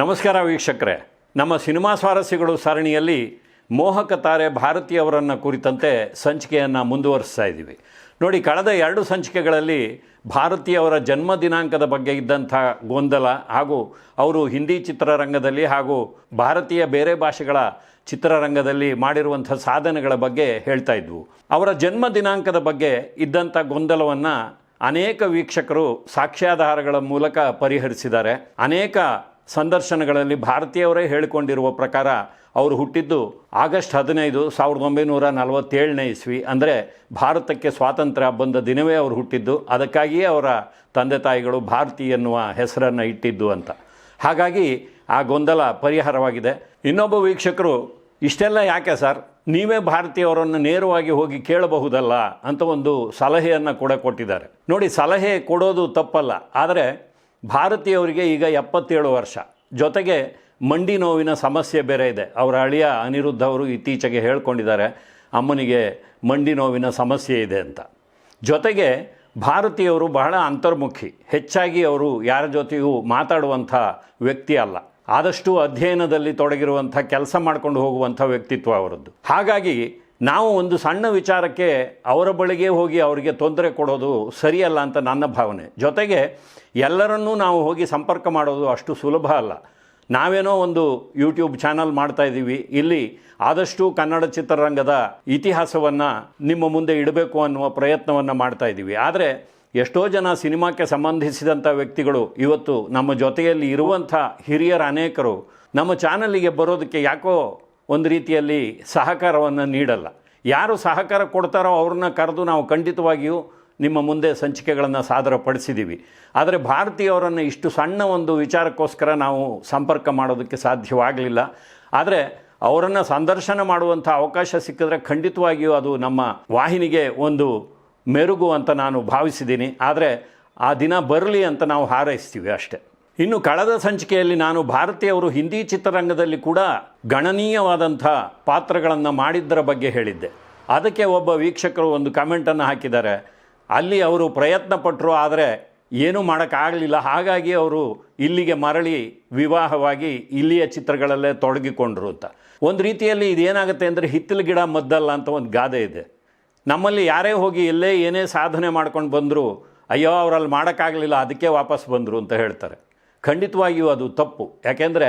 ನಮಸ್ಕಾರ ವೀಕ್ಷಕರೇ. ನಮ್ಮ ಸಿನಿಮಾ ಸ್ವಾರಸ್ಯಗಳು ಸರಣಿಯಲ್ಲಿ ಮೋಹಕ ತಾರೆ ಭಾರತೀಯವರನ್ನು ಕುರಿತಂತೆ ಸಂಚಿಕೆಯನ್ನು ಮುಂದುವರಿಸ್ತಾ ಇದ್ದೀವಿ. ನೋಡಿ, ಕಳೆದ ಎರಡು ಸಂಚಿಕೆಗಳಲ್ಲಿ ಭಾರತೀಯವರ ಜನ್ಮ ದಿನಾಂಕದ ಬಗ್ಗೆ ಇದ್ದಂಥ ಗೊಂದಲ ಹಾಗೂ ಅವರು ಹಿಂದಿ ಚಿತ್ರರಂಗದಲ್ಲಿ ಹಾಗೂ ಭಾರತೀಯ ಬೇರೆ ಭಾಷೆಗಳ ಚಿತ್ರರಂಗದಲ್ಲಿ ಮಾಡಿರುವಂಥ ಸಾಧನೆಗಳ ಬಗ್ಗೆ ಹೇಳ್ತಾ ಇದ್ವು. ಅವರ ಜನ್ಮ ದಿನಾಂಕದ ಬಗ್ಗೆ ಇದ್ದಂಥ ಗೊಂದಲವನ್ನು ಅನೇಕ ವೀಕ್ಷಕರು ಸಾಕ್ಷ್ಯಾಧಾರಗಳ ಮೂಲಕ ಪರಿಹರಿಸಿದ್ದಾರೆ. ಅನೇಕ ಸಂದರ್ಶನಗಳಲ್ಲಿ ಭಾರತೀಯವರೇ ಹೇಳಿಕೊಂಡಿರುವ ಪ್ರಕಾರ ಅವರು ಹುಟ್ಟಿದ್ದು ಆಗಸ್ಟ್ ಹದಿನೈದು ಸಾವಿರದ ಒಂಬೈನೂರ ನಲವತ್ತೇಳನೇ ಇಸ್ವಿ. ಅಂದರೆ ಭಾರತಕ್ಕೆ ಸ್ವಾತಂತ್ರ್ಯ ಬಂದ ದಿನವೇ ಅವರು ಹುಟ್ಟಿದ್ದು. ಅದಕ್ಕಾಗಿಯೇ ಅವರ ತಂದೆ ತಾಯಿಗಳು ಭಾರತಿ ಎನ್ನುವ ಹೆಸರನ್ನು ಇಟ್ಟಿದ್ದು ಅಂತ. ಹಾಗಾಗಿ ಆ ಗೊಂದಲ ಪರಿಹಾರವಾಗಿದೆ. ಇನ್ನೊಬ್ಬ ವೀಕ್ಷಕರು, ಇಷ್ಟೆಲ್ಲ ಯಾಕೆ ಸರ್? ನೀವೇ ಭಾರತೀಯವರನ್ನು ನೇರವಾಗಿ ಹೋಗಿ ಕೇಳಬಹುದಲ್ಲ? ಅಂತ ಒಂದು ಸಲಹೆಯನ್ನು ಕೂಡ ಕೊಟ್ಟಿದ್ದಾರೆ. ನೋಡಿ, ಸಲಹೆ ಕೊಡೋದು ತಪ್ಪಲ್ಲ. ಆದರೆ ಭಾರತೀಯವರಿಗೆ ಈಗ ಎಪ್ಪತ್ತೇಳು ವರ್ಷ. ಜೊತೆಗೆ ಮಂಡಿ ನೋವಿನ ಸಮಸ್ಯೆ ಬೇರೆ ಇದೆ. ಅವರ ಅಳಿಯ ಅನಿರುದ್ಧ ಅವರು ಇತ್ತೀಚೆಗೆ ಹೇಳ್ಕೊಂಡಿದ್ದಾರೆ, ಅಮ್ಮನಿಗೆ ಮಂಡಿ ನೋವಿನ ಸಮಸ್ಯೆ ಇದೆ ಅಂತ. ಜೊತೆಗೆ ಭಾರತೀಯವರು ಬಹಳ ಅಂತರ್ಮುಖಿ. ಹೆಚ್ಚಾಗಿ ಅವರು ಯಾರ ಜೊತೆಯೂ ಮಾತಾಡುವಂಥ ವ್ಯಕ್ತಿ ಅಲ್ಲ. ಆದಷ್ಟು ಅಧ್ಯಯನದಲ್ಲಿ ತೊಡಗಿರುವಂಥ, ಕೆಲಸ ಮಾಡ್ಕೊಂಡು ಹೋಗುವಂಥ ವ್ಯಕ್ತಿತ್ವ ಅವರದ್ದು. ಹಾಗಾಗಿ ನಾವು ಒಂದು ಸಣ್ಣ ವಿಚಾರಕ್ಕೆ ಅವರ ಬಳಿಗೆ ಹೋಗಿ ಅವರಿಗೆ ತೊಂದರೆ ಕೊಡೋದು ಸರಿಯಲ್ಲ ಅಂತ ನನ್ನ ಭಾವನೆ. ಜೊತೆಗೆ ಎಲ್ಲರನ್ನೂ ನಾವು ಹೋಗಿ ಸಂಪರ್ಕ ಮಾಡೋದು ಅಷ್ಟು ಸುಲಭ ಅಲ್ಲ. ನಾವೇನೋ ಒಂದು ಯೂಟ್ಯೂಬ್ ಚಾನಲ್ ಮಾಡ್ತಾ ಇದ್ದೀವಿ. ಇಲ್ಲಿ ಆದಷ್ಟು ಕನ್ನಡ ಚಿತ್ರರಂಗದ ಇತಿಹಾಸವನ್ನು ನಿಮ್ಮ ಮುಂದೆ ಇಡಬೇಕು ಅನ್ನುವ ಪ್ರಯತ್ನವನ್ನು ಮಾಡ್ತಾ ಇದ್ದೀವಿ. ಆದರೆ ಎಷ್ಟೋ ಜನ ಸಿನಿಮಾಕ್ಕೆ ಸಂಬಂಧಿಸಿದಂಥ ವ್ಯಕ್ತಿಗಳು ಇವತ್ತು ನಮ್ಮ ಜೊತೆಯಲ್ಲಿ ಇರುವಂಥ ಹಿರಿಯರ ಅನೇಕರು ನಮ್ಮ ಚಾನಲಿಗೆ ಬರೋದಕ್ಕೆ ಯಾಕೋ ಒಂದು ರೀತಿಯಲ್ಲಿ ಸಹಕಾರವನ್ನು ನೀಡಲ್ಲ. ಯಾರು ಸಹಕಾರ ಕೊಡ್ತಾರೋ ಅವ್ರನ್ನ ಕರೆದು ನಾವು ಖಂಡಿತವಾಗಿಯೂ ನಿಮ್ಮ ಮುಂದೆ ಸಂಚಿಕೆಗಳನ್ನು ಸಾದರಪಡಿಸಿದ್ದೀವಿ. ಆದರೆ ಭಾರತೀಯವರನ್ನು ಇಷ್ಟು ಸಣ್ಣ ಒಂದು ವಿಚಾರಕ್ಕೋಸ್ಕರ ನಾವು ಸಂಪರ್ಕ ಮಾಡೋದಕ್ಕೆ ಸಾಧ್ಯವಾಗಲಿಲ್ಲ. ಆದರೆ ಅವರನ್ನು ಸಂದರ್ಶನ ಮಾಡುವಂಥ ಅವಕಾಶ ಸಿಕ್ಕಿದ್ರೆ ಖಂಡಿತವಾಗಿಯೂ ಅದು ನಮ್ಮ ವಾಹಿನಿಗೆ ಒಂದು ಮೆರುಗು ಅಂತ ನಾನು ಭಾವಿಸಿದ್ದೀನಿ. ಆದರೆ ಆ ದಿನ ಬರಲಿ ಅಂತ ನಾವು ಹಾರೈಸ್ತೀವಿ ಅಷ್ಟೆ. ಇನ್ನು ಕಳೆದ ಸಂಚಿಕೆಯಲ್ಲಿ ನಾನು ಭಾರತೀಯವರು ಹಿಂದಿ ಚಿತ್ರರಂಗದಲ್ಲಿ ಕೂಡ ಗಣನೀಯವಾದಂಥ ಪಾತ್ರಗಳನ್ನು ಮಾಡಿದ್ದರ ಬಗ್ಗೆ ಹೇಳಿದ್ದೆ. ಅದಕ್ಕೆ ಒಬ್ಬ ವೀಕ್ಷಕರು ಒಂದು ಕಮೆಂಟನ್ನು ಹಾಕಿದ್ದಾರೆ. ಅಲ್ಲಿ ಅವರು ಪ್ರಯತ್ನ ಪಟ್ಟರು ಆದರೆ ಏನೂ ಮಾಡೋಕ್ಕಾಗಲಿಲ್ಲ ಹಾಗಾಗಿ ಅವರು ಇಲ್ಲಿಗೆ ಮರಳಿ ವಿವಾಹವಾಗಿ ಇಲ್ಲಿಯ ಚಿತ್ರಗಳಲ್ಲೇ ತೊಡಗಿಕೊಂಡ್ರು ಅಂತ. ಒಂದು ರೀತಿಯಲ್ಲಿ ಇದೇನಾಗುತ್ತೆ ಅಂದರೆ ಹಿತ್ತಲು ಗಿಡ ಮದ್ದಲ್ಲ ಅಂತ ಒಂದು ಗಾದೆ ಇದೆ. ನಮ್ಮಲ್ಲಿ ಯಾರೇ ಹೋಗಿ ಎಲ್ಲೇ ಏನೇ ಸಾಧನೆ ಮಾಡ್ಕೊಂಡು ಬಂದರೂ, ಅಯ್ಯೋ ಅವರಲ್ಲಿ ಮಾಡೋಕ್ಕಾಗಲಿಲ್ಲ ಅದಕ್ಕೆ ವಾಪಸ್ ಬಂದರು ಅಂತ ಹೇಳ್ತಾರೆ. ಖಂಡಿತವಾಗಿಯೂ ಅದು ತಪ್ಪು. ಯಾಕೆಂದರೆ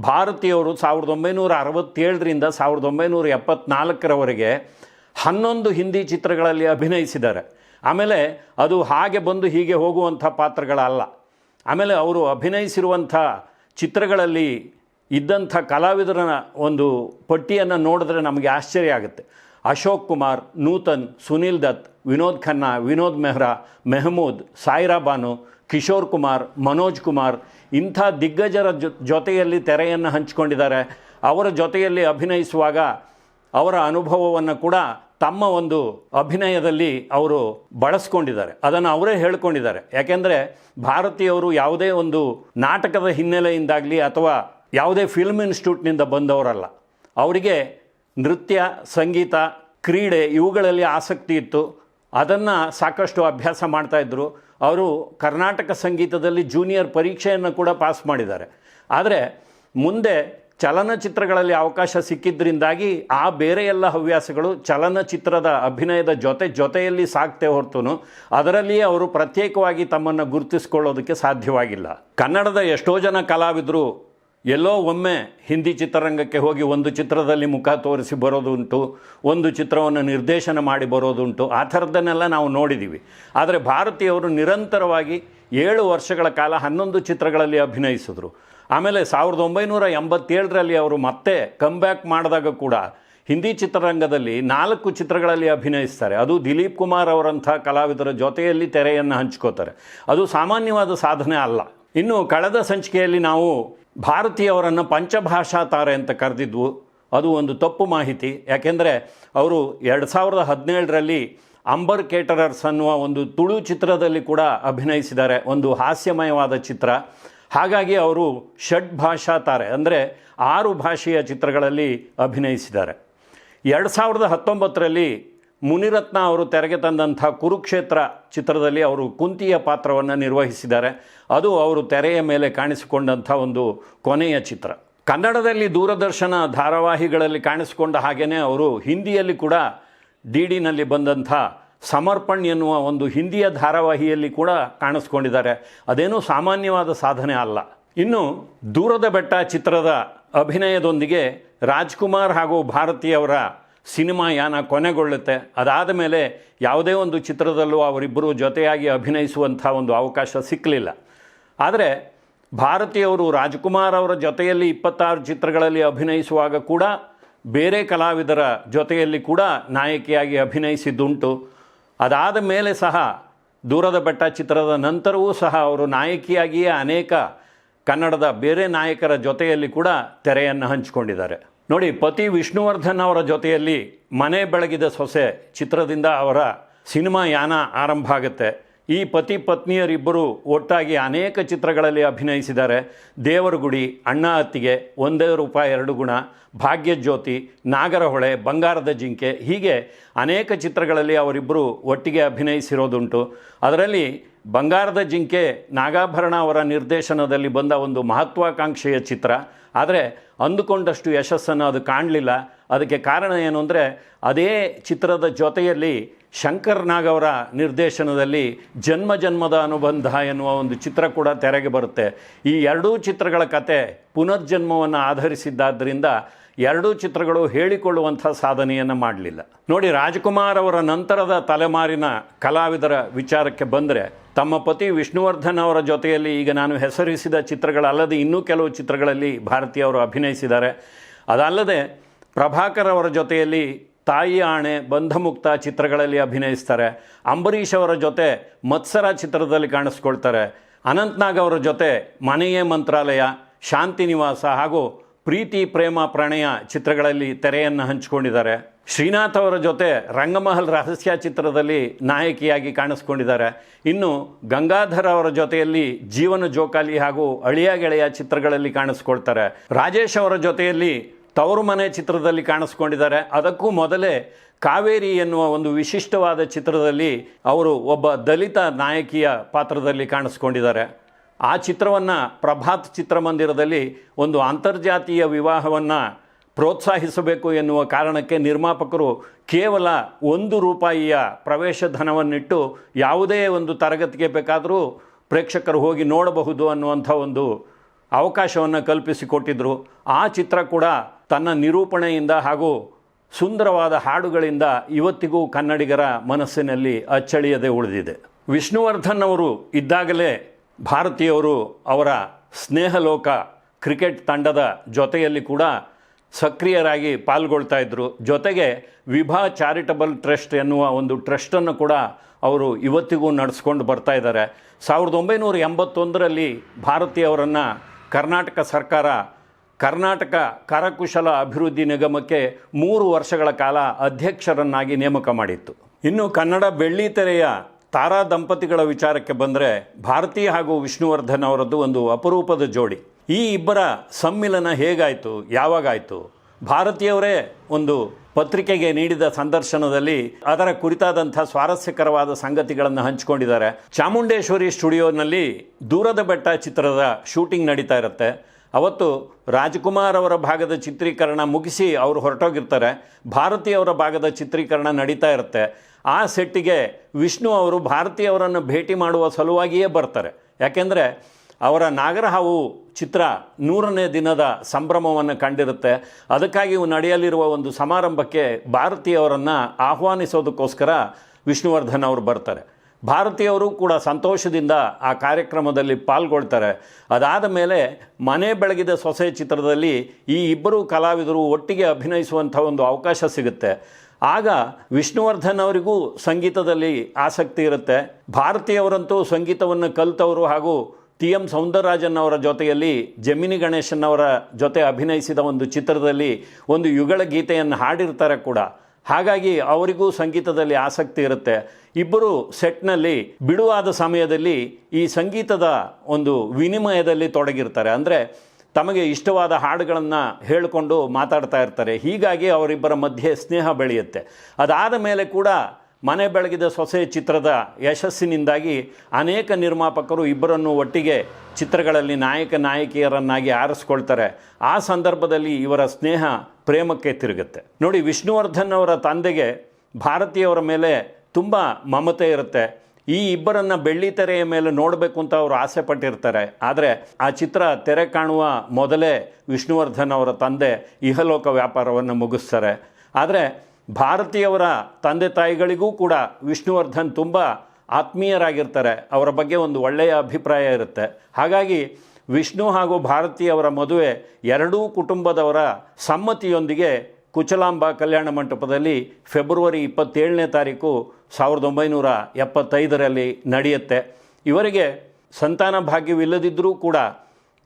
ಭಾರತೀಯವರು ಸಾವಿರದ ಒಂಬೈನೂರ ಅರವತ್ತೇಳರಿಂದ ಸಾವಿರದ ಒಂಬೈನೂರ ಎಪ್ಪತ್ನಾಲ್ಕರವರೆಗೆ ಹನ್ನೊಂದು ಹಿಂದಿ ಚಿತ್ರಗಳಲ್ಲಿ ಅಭಿನಯಿಸಿದ್ದಾರೆ. ಆಮೇಲೆ ಅದು ಹಾಗೆ ಬಂದು ಹೀಗೆ ಹೋಗುವಂಥ ಪಾತ್ರಗಳಲ್ಲ. ಆಮೇಲೆ ಅವರು ಅಭಿನಯಿಸಿರುವಂಥ ಚಿತ್ರಗಳಲ್ಲಿ ಇದ್ದಂಥ ಕಲಾವಿದರ ಒಂದು ಪಟ್ಟಿಯನ್ನು ನೋಡಿದ್ರೆ ನಮಗೆ ಆಶ್ಚರ್ಯ ಆಗುತ್ತೆ. ಅಶೋಕ್ ಕುಮಾರ್, ನೂತನ್, ಸುನೀಲ್ ದತ್, ವಿನೋದ್ ಖನ್ನಾ, ವಿನೋದ್ ಮೆಹ್ರಾ, ಮೆಹಮೂದ್, ಸಾಯಿರಾ ಬಾನು ಕಿಶೋರ್ ಕುಮಾರ್, ಮನೋಜ್ ಕುಮಾರ್ ಇಂಥ ದಿಗ್ಗಜರ ಜೊತೆಯಲ್ಲಿ ತೆರೆಯನ್ನು ಹಂಚಿಕೊಂಡಿದ್ದಾರೆ. ಅವರ ಜೊತೆಯಲ್ಲಿ ಅಭಿನಯಿಸುವಾಗ ಅವರ ಅನುಭವವನ್ನು ಕೂಡ ತಮ್ಮ ಒಂದು ಅಭಿನಯದಲ್ಲಿ ಅವರು ಬಳಸ್ಕೊಂಡಿದ್ದಾರೆ. ಅದನ್ನು ಅವರೇ ಹೇಳ್ಕೊಂಡಿದ್ದಾರೆ. ಯಾಕೆಂದರೆ ಭಾರತೀಯವರು ಯಾವುದೇ ಒಂದು ನಾಟಕದ ಹಿನ್ನೆಲೆಯಿಂದಾಗಲಿ ಅಥವಾ ಯಾವುದೇ ಫಿಲ್ಮ್ ಇನ್ಸ್ಟಿಟ್ಯೂಟ್ನಿಂದ ಬಂದವರಲ್ಲ. ಅವರಿಗೆ ನೃತ್ಯ, ಸಂಗೀತ, ಕ್ರೀಡೆ ಇವುಗಳಲ್ಲಿ ಆಸಕ್ತಿ ಇತ್ತು. ಅದನ್ನು ಸಾಕಷ್ಟು ಅಭ್ಯಾಸ ಮಾಡ್ತಾಯಿದ್ರು ಅವರು ಕರ್ನಾಟಕ ಸಂಗೀತದಲ್ಲಿ ಜೂನಿಯರ್ ಪರೀಕ್ಷೆಯನ್ನು ಕೂಡ ಪಾಸ್ ಮಾಡಿದ್ದಾರೆ. ಆದರೆ ಮುಂದೆ ಚಲನಚಿತ್ರಗಳಲ್ಲಿ ಅವಕಾಶ ಸಿಕ್ಕಿದ್ದರಿಂದಾಗಿ ಆ ಬೇರೆ ಎಲ್ಲ ಹವ್ಯಾಸಗಳು ಚಲನಚಿತ್ರದ ಅಭಿನಯದ ಜೊತೆ ಜೊತೆಯಲ್ಲಿ ಸಾಕ್ತೆ ಹೊರತು ಅದರಲ್ಲಿಯೇ ಅವರು ಪ್ರತ್ಯೇಕವಾಗಿ ತಮ್ಮನ್ನು ಗುರುತಿಸ್ಕೊಳ್ಳೋದಕ್ಕೆ ಸಾಧ್ಯವಾಗಿಲ್ಲ. ಕನ್ನಡದ ಎಷ್ಟೋ ಜನ ಕಲಾವಿದರು ಎಲ್ಲೋ ಒಮ್ಮೆ ಹಿಂದಿ ಚಿತ್ರರಂಗಕ್ಕೆ ಹೋಗಿ ಒಂದು ಚಿತ್ರದಲ್ಲಿ ಮುಖ ತೋರಿಸಿ ಬರೋದುಂಟು, ಒಂದು ಚಿತ್ರವನ್ನು ನಿರ್ದೇಶನ ಮಾಡಿ ಬರೋದುಂಟು, ಆ ಥರದ್ದನ್ನೆಲ್ಲ ನಾವು ನೋಡಿದ್ದೀವಿ ಆದರೆ ಭಾರತೀಯವರು ನಿರಂತರವಾಗಿ ಏಳು ವರ್ಷಗಳ ಕಾಲ ಹನ್ನೊಂದು ಚಿತ್ರಗಳಲ್ಲಿ ಅಭಿನಯಿಸಿದ್ರು. ಆಮೇಲೆ ಸಾವಿರದ ಒಂಬೈನೂರ ಎಂಬತ್ತೇಳರಲ್ಲಿ ಅವರು ಮತ್ತೆ ಕಮ್ಬ್ಯಾಕ್ ಮಾಡಿದಾಗ ಕೂಡ ಹಿಂದಿ ಚಿತ್ರರಂಗದಲ್ಲಿ ನಾಲ್ಕು ಚಿತ್ರಗಳಲ್ಲಿ ಅಭಿನಯಿಸ್ತಾರೆ. ಅದು ದಿಲೀಪ್ ಕುಮಾರ್ ಅವರಂಥ ಕಲಾವಿದರ ಜೊತೆಯಲ್ಲಿ ತೆರೆಯನ್ನು ಹಂಚ್ಕೋತಾರೆ. ಅದು ಸಾಮಾನ್ಯವಾದ ಸಾಧನೆ ಅಲ್ಲ. ಇನ್ನು ಕಳೆದ ಸಂಚಿಕೆಯಲ್ಲಿ ನಾವು ಭಾರತೀಯವರನ್ನು ಪಂಚಭಾಷಾ ತಾರೆ ಅಂತ ಕರೆದಿದ್ವು ಅದು ಒಂದು ತಪ್ಪು ಮಾಹಿತಿ. ಯಾಕೆಂದರೆ ಅವರು ಎರಡು ಸಾವಿರದ ಹದಿನೇಳರಲ್ಲಿ ಅಂಬರ್ ಕೇಟರರ್ಸ್ ಅನ್ನುವ ಒಂದು ತುಳು ಚಿತ್ರದಲ್ಲಿ ಕೂಡ ಅಭಿನಯಿಸಿದ್ದಾರೆ. ಒಂದು ಹಾಸ್ಯಮಯವಾದ ಚಿತ್ರ. ಹಾಗಾಗಿ ಅವರು ಷಡ್ ಭಾಷಾ ತಾರೆ ಅಂದರೆ ಆರು ಭಾಷೆಯ ಚಿತ್ರಗಳಲ್ಲಿ ಅಭಿನಯಿಸಿದ್ದಾರೆ. ಎರಡು ಸಾವಿರದ ಹತ್ತೊಂಬತ್ತರಲ್ಲಿ ಮುನಿರತ್ನ ಅವರು ತೆರೆಗೆ ತಂದಂಥ ಕುರುಕ್ಷೇತ್ರ ಚಿತ್ರದಲ್ಲಿ ಅವರು ಕುಂತಿಯ ಪಾತ್ರವನ್ನು ನಿರ್ವಹಿಸಿದ್ದಾರೆ. ಅದು ಅವರು ತೆರೆಯ ಮೇಲೆ ಕಾಣಿಸಿಕೊಂಡಂಥ ಒಂದು ಕೊನೆಯ ಚಿತ್ರ. ಕನ್ನಡದಲ್ಲಿ ದೂರದರ್ಶನ ಧಾರಾವಾಹಿಗಳಲ್ಲಿ ಕಾಣಿಸಿಕೊಂಡ ಹಾಗೆಯೇ ಅವರು ಹಿಂದಿಯಲ್ಲಿ ಕೂಡ ಡಿ ಡಿನಲ್ಲಿ ಬಂದಂಥ ಸಮರ್ಪಣ್ ಎನ್ನುವ ಒಂದು ಹಿಂದಿಯ ಧಾರಾವಾಹಿಯಲ್ಲಿ ಕೂಡ ಕಾಣಿಸ್ಕೊಂಡಿದ್ದಾರೆ. ಅದೇನೂ ಸಾಮಾನ್ಯವಾದ ಸಾಧನೆ ಅಲ್ಲ. ಇನ್ನು ದೂರದ ಬೆಟ್ಟ ಚಿತ್ರದ ಅಭಿನಯದೊಂದಿಗೆ ರಾಜ್ಕುಮಾರ್ ಹಾಗೂ ಭಾರತಿಯವರ ಸಿನಿಮಾ ಯಾನ ಕೊನೆಗೊಳ್ಳುತ್ತೆ, ಅದಾದ ಮೇಲೆ ಯಾವುದೇ ಒಂದು ಚಿತ್ರದಲ್ಲೂ ಅವರಿಬ್ಬರು ಜೊತೆಯಾಗಿ ಅಭಿನಯಿಸುವಂಥ ಒಂದು ಅವಕಾಶ ಸಿಕ್ಕಲಿಲ್ಲ ಆದರೆ ಭಾರತೀಯವರು ರಾಜ್ಕುಮಾರ್ ಅವರ ಜೊತೆಯಲ್ಲಿ ಇಪ್ಪತ್ತಾರು ಚಿತ್ರಗಳಲ್ಲಿ ಅಭಿನಯಿಸುವಾಗ ಕೂಡ ಬೇರೆ ಕಲಾವಿದರ ಜೊತೆಯಲ್ಲಿ ಕೂಡ ನಾಯಕಿಯಾಗಿ ಅಭಿನಯಿಸಿದ್ದುಂಟು. ಅದಾದ ಮೇಲೆ ಸಹ ದೂರದ ಬೆಟ್ಟ ಚಿತ್ರದ ನಂತರವೂ ಸಹ ಅವರು ನಾಯಕಿಯಾಗಿಯೇ ಅನೇಕ ಕನ್ನಡದ ಬೇರೆ ನಾಯಕರ ಜೊತೆಯಲ್ಲಿ ಕೂಡ ತೆರೆಯನ್ನು ಹಂಚಿಕೊಂಡಿದ್ದಾರೆ. ನೋಡಿ ಪತಿ ವಿಷ್ಣುವರ್ಧನ್ ಅವರ ಜೊತೆಯಲ್ಲಿ ಮನೆ ಬೆಳಗಿದ ಸೊಸೆ ಚಿತ್ರದಿಂದ ಅವರ ಸಿನಿಮಾ ಯಾನ ಆರಂಭ ಆಗುತ್ತೆ. ಈ ಪತಿ ಪತ್ನಿಯರಿಬ್ಬರು ಒಟ್ಟಾಗಿ ಅನೇಕ ಚಿತ್ರಗಳಲ್ಲಿ ಅಭಿನಯಿಸಿದ್ದಾರೆ. ದೇವರಗುಡಿ, ಅಣ್ಣ ಅತ್ತಿಗೆ ಒಂದೇ ರೂಪಾಯಿ ಎರಡು ಗುಣ, ಭಾಗ್ಯಜ್ಯೋತಿ, ನಾಗರಹೊಳೆ, ಬಂಗಾರದ ಜಿಂಕೆ ಹೀಗೆ ಅನೇಕ ಚಿತ್ರಗಳಲ್ಲಿ ಅವರಿಬ್ಬರು ಒಟ್ಟಿಗೆ ಅಭಿನಯಿಸಿರೋದುಂಟು. ಅದರಲ್ಲಿ ಬಂಗಾರದ ಜಿಂಕೆ ನಾಗಾಭರಣ ಅವರ ನಿರ್ದೇಶನದಲ್ಲಿ ಬಂದ ಒಂದು ಮಹತ್ವಾಕಾಂಕ್ಷೆಯ ಚಿತ್ರ. ಆದರೆ ಅಂದುಕೊಂಡಷ್ಟು ಯಶಸ್ಸನ್ನು ಅದು ಕಾಣಲಿಲ್ಲ. ಅದಕ್ಕೆ ಕಾರಣ ಏನು ಅಂದರೆ ಅದೇ ಚಿತ್ರದ ಜೊತೆಯಲ್ಲಿ ಶಂಕರ್ ನಾಗ್ ಅವರ ನಿರ್ದೇಶನದಲ್ಲಿ ಜನ್ಮ ಜನ್ಮದ ಅನುಬಂಧ ಎನ್ನುವ ಒಂದು ಚಿತ್ರ ಕೂಡ ತೆರೆಗೆ ಬರುತ್ತೆ. ಈ ಎರಡೂ ಚಿತ್ರಗಳ ಕತೆ ಪುನರ್ಜನ್ಮವನ್ನು ಆಧರಿಸಿದ್ದಾದ್ದರಿಂದ ಎರಡೂ ಚಿತ್ರಗಳು ಹೇಳಿಕೊಳ್ಳುವಂಥ ಸಾಧನೆಯನ್ನು ಮಾಡಲಿಲ್ಲ. ನೋಡಿ, ರಾಜ್ಕುಮಾರ್ ಅವರ ನಂತರದ ತಲೆಮಾರಿನ ಕಲಾವಿದರ ವಿಚಾರಕ್ಕೆ ಬಂದರೆ ತಮ್ಮ ಪತಿ ವಿಷ್ಣುವರ್ಧನ್ ಅವರ ಜೊತೆಯಲ್ಲಿ ಈಗ ನಾನು ಹೆಸರಿಸಿದ ಚಿತ್ರಗಳಲ್ಲದೆ ಇನ್ನೂ ಕೆಲವು ಚಿತ್ರಗಳಲ್ಲಿ ಭಾರತೀಯವರು ಅಭಿನಯಿಸಿದ್ದಾರೆ. ಅದಲ್ಲದೆ ಪ್ರಭಾಕರ್ ಅವರ ಜೊತೆಯಲ್ಲಿ ತಾಯಿ ಆಣೆ ಬಂಧಮುಕ್ತ ಚಿತ್ರಗಳಲ್ಲಿ ಅಭಿನಯಿಸ್ತಾರೆ. ಅಂಬರೀಷ್ ಅವರ ಜೊತೆ ಮತ್ಸರ ಚಿತ್ರದಲ್ಲಿ ಕಾಣಿಸ್ಕೊಳ್ತಾರೆ. ಅನಂತ್ನಾಗ್ ಅವರ ಜೊತೆ ಮನೆಯೇ ಮಂತ್ರಾಲಯ, ಶಾಂತಿ ನಿವಾಸ ಹಾಗೂ ಪ್ರೀತಿ, ಪ್ರೇಮ, ಪ್ರಣಯ ಚಿತ್ರಗಳಲ್ಲಿ ತೆರೆಯನ್ನು ಹಂಚಿಕೊಂಡಿದ್ದಾರೆ. ಶ್ರೀನಾಥ್ ಅವರ ಜೊತೆ ರಂಗಮಹಲ್ ರಹಸ್ಯ ಚಿತ್ರದಲ್ಲಿ ನಾಯಕಿಯಾಗಿ ಕಾಣಿಸ್ಕೊಂಡಿದ್ದಾರೆ. ಇನ್ನು ಗಂಗಾಧರ್ ಅವರ ಜೊತೆಯಲ್ಲಿ ಜೀವನ ಜೋಕಾಲಿ ಹಾಗೂ ಅಳಿಯ ಗೆಳೆಯ ಚಿತ್ರಗಳಲ್ಲಿ ಕಾಣಿಸ್ಕೊಳ್ತಾರೆ. ರಾಜೇಶ್ ಅವರ ಜೊತೆಯಲ್ಲಿ ತವರು ಮನೆ ಚಿತ್ರದಲ್ಲಿ ಕಾಣಿಸ್ಕೊಂಡಿದ್ದಾರೆ. ಅದಕ್ಕೂ ಮೊದಲೇ ಕಾವೇರಿ ಎನ್ನುವ ಒಂದು ವಿಶಿಷ್ಟವಾದ ಚಿತ್ರದಲ್ಲಿ ಅವರು ಒಬ್ಬ ದಲಿತ ನಾಯಕಿಯ ಪಾತ್ರದಲ್ಲಿ ಕಾಣಿಸ್ಕೊಂಡಿದ್ದಾರೆ. ಆ ಚಿತ್ರವನ್ನು ಪ್ರಭಾತ್ ಚಿತ್ರಮಂದಿರದಲ್ಲಿ ಒಂದು ಅಂತರ್ಜಾತೀಯ ವಿವಾಹವನ್ನು ಪ್ರೋತ್ಸಾಹಿಸಬೇಕು ಎನ್ನುವ ಕಾರಣಕ್ಕೆ ನಿರ್ಮಾಪಕರು ಕೇವಲ ಒಂದು ರೂಪಾಯಿಯ ಪ್ರವೇಶ ಧನವನ್ನಿಟ್ಟು ಯಾವುದೇ ಒಂದು ತರಗತಿಗೆ ಬೇಕಾದರೂ ಪ್ರೇಕ್ಷಕರು ಹೋಗಿ ನೋಡಬಹುದು ಅನ್ನುವಂಥ ಒಂದು ಅವಕಾಶವನ್ನು ಕಲ್ಪಿಸಿಕೊಟ್ಟಿದ್ದರು ಆ ಚಿತ್ರ ಕೂಡ ತನ್ನ ನಿರೂಪಣೆಯಿಂದ ಹಾಗೂ ಸುಂದರವಾದ ಹಾಡುಗಳಿಂದ ಇವತ್ತಿಗೂ ಕನ್ನಡಿಗರ ಮನಸ್ಸಿನಲ್ಲಿ ಅಚ್ಚಳಿಯದೆ ಉಳಿದಿದೆ. ವಿಷ್ಣುವರ್ಧನ್ ಅವರು ಇದ್ದಾಗಲೇ ಭಾರತೀಯವರು ಅವರ ಸ್ನೇಹಲೋಕ ಕ್ರಿಕೆಟ್ ತಂಡದ ಜೊತೆಯಲ್ಲಿ ಕೂಡ ಸಕ್ರಿಯರಾಗಿ ಪಾಲ್ಗೊಳ್ತಾ ಇದ್ದರು ಜೊತೆಗೆ ವಿಭಾ ಚಾರಿಟಬಲ್ ಟ್ರಸ್ಟ್ ಎನ್ನುವ ಒಂದು ಟ್ರಸ್ಟನ್ನು ಕೂಡ ಅವರು ಇವತ್ತಿಗೂ ನಡೆಸ್ಕೊಂಡು ಬರ್ತಾ ಇದ್ದಾರೆ. ಸಾವಿರದ ಒಂಬೈನೂರ ಎಂಬತ್ತೊಂದರಲ್ಲಿ ಭಾರತೀಯವರನ್ನು ಕರ್ನಾಟಕ ಸರ್ಕಾರ ಕರ್ನಾಟಕ ಕರಕುಶಲ ಅಭಿವೃದ್ಧಿ ನಿಗಮಕ್ಕೆ ಮೂರು ವರ್ಷಗಳ ಕಾಲ ಅಧ್ಯಕ್ಷರನ್ನಾಗಿ ನೇಮಕ ಮಾಡಿತ್ತು. ಇನ್ನು ಕನ್ನಡ ಬೆಳ್ಳಿತೆರೆಯ ತಾರಾ ದಂಪತಿಗಳ ವಿಚಾರಕ್ಕೆ ಬಂದರೆ ಭಾರತಿ ಹಾಗೂ ವಿಷ್ಣುವರ್ಧನ್ ಅವರದ್ದು ಒಂದು ಅಪರೂಪದ ಜೋಡಿ. ಈ ಇಬ್ಬರ ಸಮ್ಮಿಲನ ಹೇಗಾಯಿತು, ಯಾವಾಗಾಯಿತು? ಭಾರತೀಯವರೇ ಒಂದು ಪತ್ರಿಕೆಗೆ ನೀಡಿದ ಸಂದರ್ಶನದಲ್ಲಿ ಅದರ ಕುರಿತಾದಂಥ ಸ್ವಾರಸ್ಯಕರವಾದ ಸಂಗತಿಗಳನ್ನು ಹಂಚಿಕೊಂಡಿದ್ದಾರೆ. ಚಾಮುಂಡೇಶ್ವರಿ ಸ್ಟುಡಿಯೋನಲ್ಲಿ ದೂರದ ಬೆಟ್ಟ ಚಿತ್ರದ ಶೂಟಿಂಗ್ ನಡೀತಾ ಇರುತ್ತೆ. ಅವತ್ತು ರಾಜ್ಕುಮಾರ್ ಅವರ ಭಾಗದ ಚಿತ್ರೀಕರಣ ಮುಗಿಸಿ ಅವರು ಹೊರಟೋಗಿರ್ತಾರೆ. ಭಾರತೀಯವರ ಭಾಗದ ಚಿತ್ರೀಕರಣ ನಡೀತಾ ಇರುತ್ತೆ. ಆ ಸೆಟ್ಟಿಗೆ ವಿಷ್ಣು ಅವರು ಭಾರತೀಯವರನ್ನು ಭೇಟಿ ಮಾಡುವ ಸಲುವಾಗಿಯೇ ಬರ್ತಾರೆ. ಯಾಕೆಂದರೆ ಅವರ ನಾಗರಹಾವು ಚಿತ್ರ ನೂರನೇ ದಿನದ ಸಂಭ್ರಮವನ್ನು ಕಂಡಿರುತ್ತೆ. ಅದಕ್ಕಾಗಿ ನಡೆಯಲಿರುವ ಒಂದು ಸಮಾರಂಭಕ್ಕೆ ಭಾರತೀಯವರನ್ನು ಆಹ್ವಾನಿಸೋದಕ್ಕೋಸ್ಕರ ವಿಷ್ಣುವರ್ಧನ್ ಅವರು ಬರ್ತಾರೆ. ಭಾರತೀಯವರು ಕೂಡ ಸಂತೋಷದಿಂದ ಆ ಕಾರ್ಯಕ್ರಮದಲ್ಲಿ ಪಾಲ್ಗೊಳ್ತಾರೆ. ಅದಾದ ಮೇಲೆ ಮನೆ ಬೆಳಗಿದ ಸೊಸೆ ಚಿತ್ರದಲ್ಲಿ ಈ ಇಬ್ಬರು ಕಲಾವಿದರು ಒಟ್ಟಿಗೆ ಅಭಿನಯಿಸುವಂಥ ಒಂದು ಅವಕಾಶ ಸಿಗುತ್ತೆ. ಆಗ ವಿಷ್ಣುವರ್ಧನ್ ಅವರಿಗೂ ಸಂಗೀತದಲ್ಲಿ ಆಸಕ್ತಿ ಇರುತ್ತೆ. ಭಾರತೀಯವರಂತೂ ಸಂಗೀತವನ್ನು ಕಲಿತವರು ಹಾಗೂ ಟಿ ಎಂ ಸೌಂದರರಾಜನ್ ಅವರ ಜೊತೆಯಲ್ಲಿ ಜಮಿನಿ ಗಣೇಶನ್ ಅವರ ಜೊತೆ ಅಭಿನಯಿಸಿದ ಒಂದು ಚಿತ್ರದಲ್ಲಿ ಒಂದು ಯುಗಳ ಗೀತೆಯನ್ನು ಹಾಡಿರ್ತಾರೆ ಕೂಡ. ಹಾಗಾಗಿ ಅವರಿಗೂ ಸಂಗೀತದಲ್ಲಿ ಆಸಕ್ತಿ ಇರುತ್ತೆ. ಇಬ್ಬರು ಸೆಟ್ನಲ್ಲಿ ಬಿಡುವಾದ ಸಮಯದಲ್ಲಿ ಈ ಸಂಗೀತದ ಒಂದು ವಿನಿಮಯದಲ್ಲಿ ತೊಡಗಿರ್ತಾರೆ. ಅಂದರೆ ತಮಗೆ ಇಷ್ಟವಾದ ಹಾಡುಗಳನ್ನು ಹೇಳಿಕೊಂಡು ಮಾತಾಡ್ತಾ ಇರ್ತಾರೆ. ಹೀಗಾಗಿ ಅವರಿಬ್ಬರ ಮಧ್ಯೆ ಸ್ನೇಹ ಬೆಳೆಯುತ್ತೆ. ಅದಾದ ಮೇಲೆ ಕೂಡ ಮನೆ ಬೆಳಗಿದ ಸೊಸೆ ಚಿತ್ರದ ಯಶಸ್ಸಿನಿಂದಾಗಿ ಅನೇಕ ನಿರ್ಮಾಪಕರು ಇಬ್ಬರನ್ನು ಒಟ್ಟಿಗೆ ಚಿತ್ರಗಳಲ್ಲಿ ನಾಯಕ ನಾಯಕಿಯರನ್ನಾಗಿ ಆರಿಸ್ಕೊಳ್ತಾರೆ. ಆ ಸಂದರ್ಭದಲ್ಲಿ ಇವರ ಸ್ನೇಹ ಪ್ರೇಮಕ್ಕೆ ತಿರುಗುತ್ತೆ. ನೋಡಿ, ವಿಷ್ಣುವರ್ಧನ್ ಅವರ ತಂದೆಗೆ ಭಾರತೀಯವರ ಮೇಲೆ ತುಂಬ ಮಮತೆ ಇರುತ್ತೆ. ಈ ಇಬ್ಬರನ್ನು ಬೆಳ್ಳಿ ತೆರೆಯ ಮೇಲೆ ನೋಡಬೇಕು ಅಂತ ಅವರು ಆಸೆ ಪಟ್ಟಿರ್ತಾರೆ ಆದರೆ ಆ ಚಿತ್ರ ತೆರೆ ಕಾಣುವ ಮೊದಲೇ ವಿಷ್ಣುವರ್ಧನ್ ಅವರ ತಂದೆ ಇಹಲೋಕ ವ್ಯಾಪಾರವನ್ನು ಮುಗಿಸ್ತಾರೆ. ಆದರೆ ಭಾರತೀಯವರ ತಂದೆ ತಾಯಿಗಳಿಗೂ ಕೂಡ ವಿಷ್ಣುವರ್ಧನ್ ತುಂಬ ಆತ್ಮೀಯರಾಗಿರ್ತಾರೆ. ಅವರ ಬಗ್ಗೆ ಒಂದು ಒಳ್ಳೆಯ ಅಭಿಪ್ರಾಯ ಇರುತ್ತೆ. ಹಾಗಾಗಿ ವಿಷ್ಣು ಹಾಗೂ ಭಾರತೀಯವರ ಮದುವೆ ಎರಡೂ ಕುಟುಂಬದವರ ಸಮ್ಮತಿಯೊಂದಿಗೆ ಕುಚಲಾಂಬ ಕಲ್ಯಾಣ ಮಂಟಪದಲ್ಲಿ ಫೆಬ್ರವರಿ ಇಪ್ಪತ್ತೇಳನೇ ತಾರೀಕು ಸಾವಿರದ ಒಂಬೈನೂರ ಎಪ್ಪತ್ತೈದರಲ್ಲಿ ನಡೆಯುತ್ತೆ. ಇವರಿಗೆ ಸಂತಾನ ಭಾಗ್ಯವಿಲ್ಲದಿದ್ದರೂ ಕೂಡ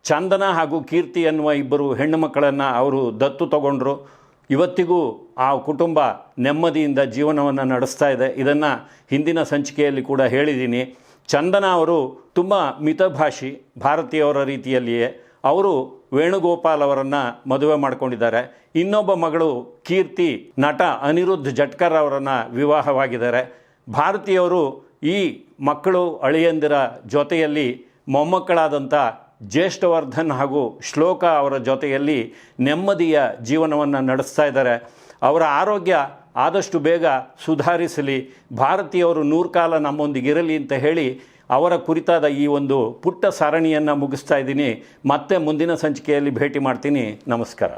ಚಂದನ ಹಾಗೂ ಕೀರ್ತಿ ಎನ್ನುವ ಇಬ್ಬರು ಹೆಣ್ಣು ಮಕ್ಕಳನ್ನು ಅವರು ದತ್ತು ತಗೊಂಡ್ರು. ಇವತ್ತಿಗೂ ಆ ಕುಟುಂಬ ನೆಮ್ಮದಿಯಿಂದ ಜೀವನವನ್ನು ನಡೆಸ್ತಾ ಇದೆ. ಇದನ್ನು ಹಿಂದಿನ ಸಂಚಿಕೆಯಲ್ಲಿ ಕೂಡ ಹೇಳಿದ್ದೀನಿ. ಚಂದನ ಅವರು ತುಂಬ ಮಿತಭಾಷಿ ಭಾರತೀಯವರ ರೀತಿಯಲ್ಲಿಯೇ. ಅವರು ವೇಣುಗೋಪಾಲ್ ಅವರನ್ನು ಮದುವೆ ಮಾಡಿಕೊಂಡಿದ್ದಾರೆ. ಇನ್ನೊಬ್ಬ ಮಗಳು ಕೀರ್ತಿ, ನಟ ಅನಿರುದ್ಧ್ ಜಟ್ಕರ್ ಅವರನ್ನು ವಿವಾಹವಾಗಿದ್ದಾರೆ. ಭಾರತೀಯವರು ಈ ಮಕ್ಕಳು ಅಳಿಯಂದಿರ ಜೊತೆಯಲ್ಲಿ ಮೊಮ್ಮಕ್ಕಳಾದಂಥ ಜ್ಯೇಷ್ಠವರ್ಧನ್ ಹಾಗೂ ಶ್ಲೋಕ ಅವರ ಜೊತೆಯಲ್ಲಿ ನೆಮ್ಮದಿಯ ಜೀವನವನ್ನು ನಡೆಸ್ತಾ ಇದ್ದಾರೆ. ಅವರ ಆರೋಗ್ಯ ಆದಷ್ಟು ಬೇಗ ಸುಧಾರಿಸಲಿ. ಭಾರತೀಯವರು ನೂರು ಕಾಲ ನಮ್ಮೊಂದಿಗಿರಲಿ ಅಂತ ಹೇಳಿ ಅವರ ಕುರಿತಾದ ಈ ಒಂದು ಪುಟ್ಟ ಸರಣಿಯನ್ನು ಮುಗಿಸ್ತಾ ಇದ್ದೀನಿ. ಮತ್ತೆ ಮುಂದಿನ ಸಂಚಿಕೆಯಲ್ಲಿ ಭೇಟಿ ಮಾಡ್ತೀನಿ. ನಮಸ್ಕಾರ.